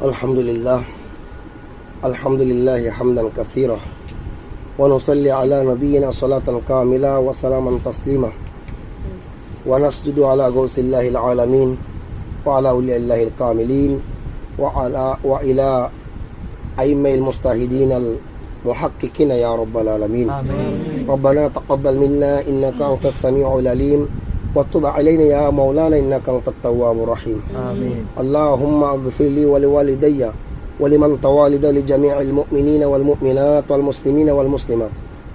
الحمد لله الحمد لله حمدا كثيرا. ونصلي على نبينا صلاة كاملة وسلاما تسليما. ونسجد على غوث الله العالمين وعلى أولياء الله الكاملين وعلى وإلى أئمة المجتهدين المحققين يا رب العالمين. آمين. ربنا تقبل منا إنك أنت السميع العليم. وتب علينا يا مولانا إنك أنت التواب الرحيم. آمين. اللهم اغفر لي ولوالدي ولمن توالد لجميع المؤمنين والمؤمنات والمسلمين والمسلمات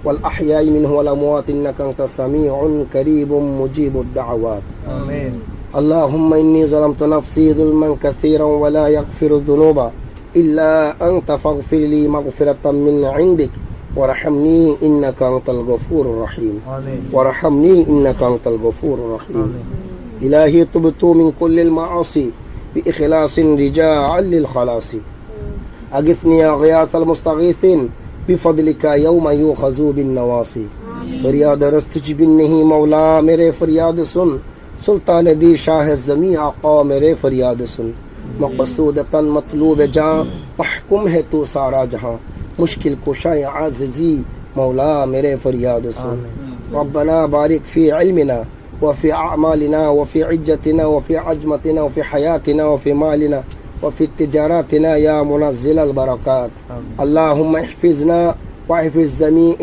والأحياء منه والأموات إنك أنت سميع قريب مجيب الدعوات. آمين. اللهم إني ظلمت نفسي ظلما كثيرا ولا يغفر الذنوب إلا أنت فاغفر لي مغفرة من عندك. وارحمني إنك أنت الغفور الرحيم. وارحمني إنك أنت الغفور الرحيم. إلهي تبت من كل المعاصي بإخلاص رجاعا للخلاص. أغثني يا غياث المستغيثين بفضلك يوم يؤخذ بالنواصي. فریاد رست بنه مولا میرے فریاد سن. سلطان دی شاہ زمین آقا میرے فریاد سن. مقصودتا مطلوب جاں محکم ہے تو سارا جہاں مشکل کشائے عاجزی مولا میرے فریاد سن. ربنا بارك في علمنا وفي أعمالنا وفي عجتنا وفي عجمتنا وفي حياتنا وفي مالنا وفي تجاراتنا يا منزل البركات اللهم احفظنا واحفظ جميع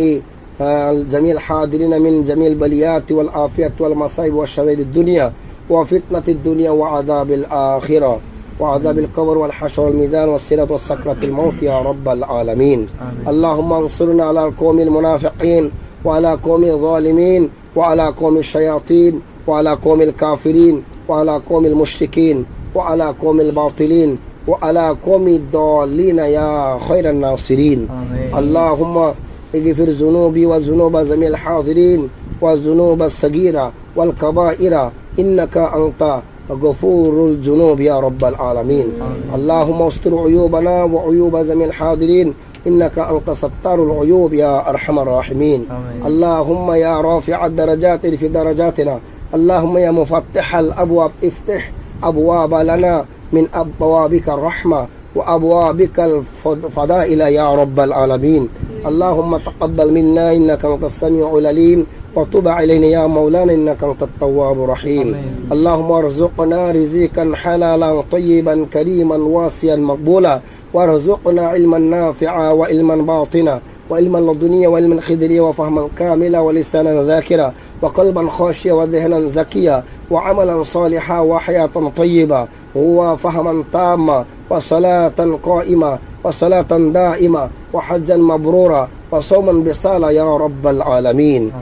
جميع الحاضرين من جميع البليات والآفية والمصائب وشرير الدنيا وفتنة الدنيا وعذاب الآخرة وعذاب القبر والحشر والميزان والصراط والسكرة الموت يا رب العالمين آمين. اللهم انصرنا على القوم المنافقين وعلى قوم الظالمين وعلى قوم الشياطين وعلى قوم الكافرين وعلى قوم المشركين وعلى قوم الباطلين وعلى قوم الضالين يا خير الناصرين آمين. اللهم اغفر ذنوبي وذنوب جميع الحاضرين والذنوب الصغيرة والكبائر إنك أنت غفور الذنوب يا رب العالمين. اللهم استر عيوبنا وعيوب جميع الحاضرين إنك أنت ستار العيوب يا أرحم الراحمين. آمين. اللهم يا رافع الدرجات في درجاتنا اللهم يا مفتح الأبواب افتح أبواب لنا من أبوابك الرحمة وأبوابك الفضائل يا رب العالمين. اللهم تقبل منا إنك أنت السميع العليم. وتب علينا يا مولانا إنك أنت التواب الرحيم. آمين. اللهم ارزقنا رزقا حلالا طيبا كريما واسعا مقبولا. وارزقنا علما نافعا وعلما باطنا. وعلما لدنيا وعلما خدريا وفهما كاملا ولسانا ذاكرا. وقلبا خاشيا وذهنا زكيا. وعملا صالحا وحياة طيبة. وفهما تاما. وصلاة قائمة. وصلاة دائمة. وحجا مبرورا وصوما بصالة يا رب العالمين.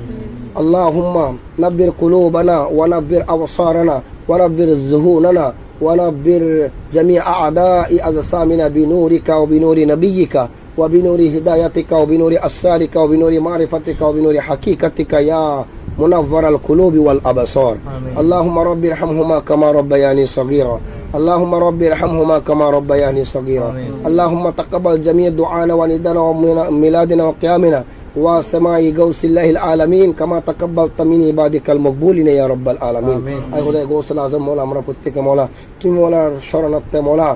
اللهم نبر قلوبنا ونبر أبصارنا ونبر ذهوننا ونبر جميع أعداء أجسامنا بنورك وبنور نبيك وبنور هدايتك وبنور أسرارك وبنور معرفتك وبنور حقيقتك يا منور القلوب والأبصار آمين. اللهم رب ارحمهما كما ربياني صغيرا اللهم رب ارحمهما كما ربياني صغيرا آمين. اللهم تقبل جميع دعانا وندنا وميلادنا وقيامنا وسماء غوث الله العالمين كما تقبلت من عبادك المقبولين يا رب العالمين آمين. I খোদাই গৌসুল আজম মোলা আমরা প্রত্যেকে মোলা তুমি মোলার শরণার্থে মোলা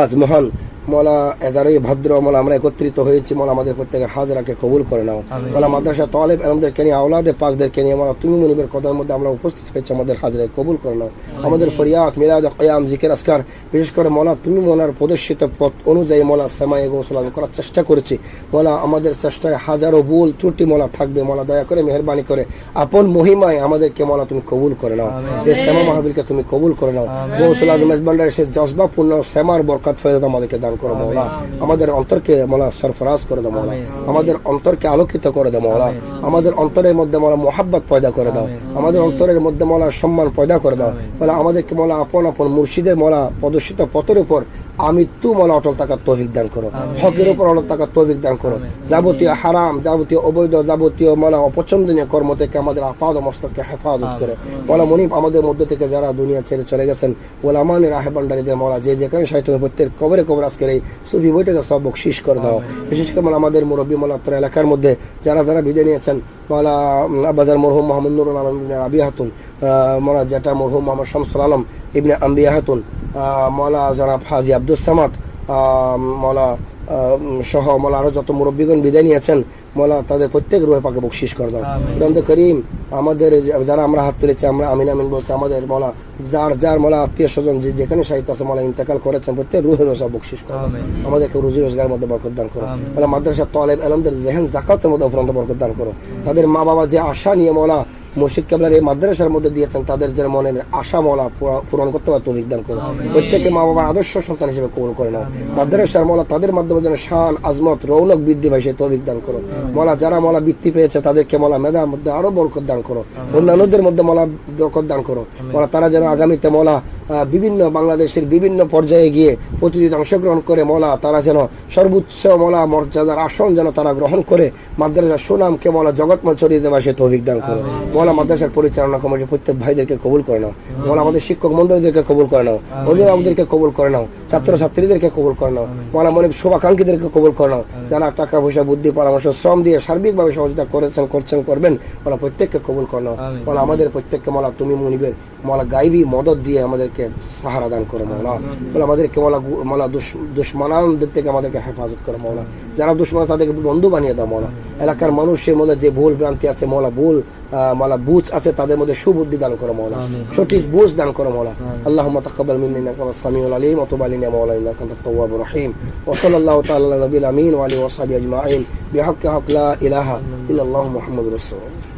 আজ মহান মোলা এগারোই ভাদ্র মলা আমরা একত্রিত হয়েছি মলা আমাদের প্রত্যেকের হাজরাকে কবুল করে নাও। মলা মাদ্রাসা তলেব এলমদেরকে নিয়ে আওলাদে পাকদেরকে নিয়ে মোলা তুমি মনিবের কদমের মধ্যে আমরা উপস্থিত হয়েছি আমাদের হাজরায় কবুল করে নাও। আমাদের ফরিয়াদ মিলাদ কয়াম জিকের আসকার বিশেষ করে মোলা তুমি মোলার প্রদর্শিত পথ অনুযায়ী মোলা সেমাই গোসল আজম করার চেষ্টা করেছি। মোলা আমাদের চেষ্টায় হাজারো ভুল ত্রুটি মলা থাকবে মলা দয়া করে মেহরবানি করে আপন মহিমায় আমাদেরকে মলা তুমি কবুল করে নাও। এই শ্যামা মাহবিলকে তুমি কবুল করে নাও। গৌসুল আজম মেজবান্ডার সে জজবা পূর্ণ শ্যামার বরকাত ফয়েদ আমাদেরকে দান করো মৌলা। আমাদের অন্তরকে মোলা সরফরাজ করে দাও মৌলা। আমাদের অন্তরকে আলোকিত করে দাও মৌলা। আমাদের অন্তরের মধ্যে মোলা মোহাব্বত পয়দা করে দাও। আমাদের অন্তরের মধ্যে মোলা সম্মান পয়দা করে দাও। বলে আমাদেরকে মোলা আপন আপন মুর্শিদের মোলা প্রদর্শিত পথের উপর আমৃত্যু মোলা অটল থাকার তৌফিক দান করো। হকের উপর অটল থাকার তৌফিক দান করো। যাবতীয় হারাম যাবতীয় অবৈধ যাবতীয় মোলা অপছন্দনীয় কর্ম থেকে আমাদের আপাদ মস্তককে হেফাজত করে। মোলা মনিব আমাদের মধ্যে থেকে যারা দুনিয়া ছেড়ে চলে গেছেন ওলা আমানের রাহে ভান্ডারীদের যে যেখানে সাহিত্য প্রত্যেক কবরে কবর আজকের এই সুফি বইটাকে সব বকশিস করে দাও। বিশেষ করে আমাদের মুরব্বী মোলা এলাকার মধ্যে যারা যারা বিদায় নিয়েছেন মোলা বাজার মরহুম মোহাম্মদ নুরুল আলম ইবনে রাবি হাতুন মোলা জেটা মরহুম মোহাম্মদ শামসুল আলম ইবনে আম্বিয়া হাতুন মৌলা জনাব হাজি আব্দুল সামাদ মৌলা সহ মৌলা আরও যত মুরব্বীগণ বিদায় নিয়েছেন মৌলা তাদের প্রত্যেক রুহে পাকে বকশিস করে দাও। দন্ত করিম আমাদের যারা আমরা হাত তুলেছি আমরা আমিন আমিন বলছি আমাদের মলা যার যার মলা আত্মীয় স্বজন যে যেখানে সাহিত্য আছে মলা ইন্তেকাল করেছেন প্রত্যেক রুহে রোজা বকশিস করো আমাদেরকে রুজি রোজগার মধ্যে বরকত দান করো। মানে মাদ্রাসা তলেব এলমদের জেহেন জাকাতের মধ্যে অফরন্ত বরকত দান করো। তাদের মা বাবা যে আশা নিয়ে মৌলা মুর্শিদ কাবলার এই মাদ্রাসার মধ্যে দিয়েছেন তাদের যে মনের আশা মৌলা পূরা- পূরণ করতে পারে তৌফিক দান করো প্রত্যেকে মা বাবার আদর্শ সন্তান হিসেবে কবুল করে নাও। মাদ্রাসার মৌলা তাদের মাধ্যমে যেন শান আজমত রৌনক বৃদ্ধি পায় সেই তৌফিক দান করো মৌলা যারা মৌলা বৃত্তি পেয়েছে তাদেরকে মৌলা মেধার মধ্যে আরও বরকত দান করো। অন্যান্যদের মধ্যে মৌলা বরকত দান করো। মৌলা তারা যেন আগামীতে মৌলা বিভিন্ন বাংলাদেশের বিভিন্ন পর্যায়ে গিয়ে প্রতিযোগিতা অংশগ্রহণ করে মলা তারা যেন সর্বোচ্চ মলা মর্যাদার আসন যেন তারা গ্রহণ করে মাদ্রাসার সুনামকে মৌলা জগৎময় ছড়িয়ে দেওয়া সে তৌফিক দান করো। মৌলা মাদ্রাসার পরিচালনা কমিটির প্রত্যেক ভাইদেরকে কবুল করে নাও। মৌলা আমাদের শিক্ষক মন্ডলীদেরকে কবুল করে নাও। অভিভাবকদেরকে কবুল করে নাও। ছাত্র ছাত্রীদেরকে কবুল করে নাও। মৌলা মনে শুভাকাঙ্ক্ষীদেরকে কবুল করে নাও। যারা টাকা পয়সা বুদ্ধি পরামর্শ শ্রম দিয়ে সার্বিকভাবে সহযোগিতা করেছেন করছেন করবেন মৌলা প্রত্যেককে কবুল করে নাও। মৌলা আমাদের প্রত্যেককে মৌলা তুমি মনিবের মৌলা গাইবি মদত দিয়ে আমাদেরকে সাহারা দান করো মৌলা মৌলা আমাদেরকে মৌলা মৌলা দুশ্মনানদের থেকে আমাদেরকে হেফাজত করো মৌলা যারা দুশ্মন তাদেরকে বন্ধু বানিয়ে দাও মৌলা এলাকার মানুষের মধ্যে যে ভুল ভ্রান্তি আছে মৌলা ভুল আহ, মৌলা বুঝ আছে তাদের মধ্যে সুবুদ্ধি দান করো মৌলা সঠিক বুঝ দান করো মৌলা আল্লাহ তাকাব্বাল মিন্না সামিউল আলিম অতবালিনা আনতাত তাওয়াবুর রহিম। ওয়া সাল্লাল্লাহু তাআলা আলা নবিল আমিন ওয়া আলিহি ওয়া সাহবিহি আজমাইন। বিহাক্কি হাক লা ইলাহা ইল্লাল্লাহু মুহাম্মাদুর রাসূলুল্লাহ।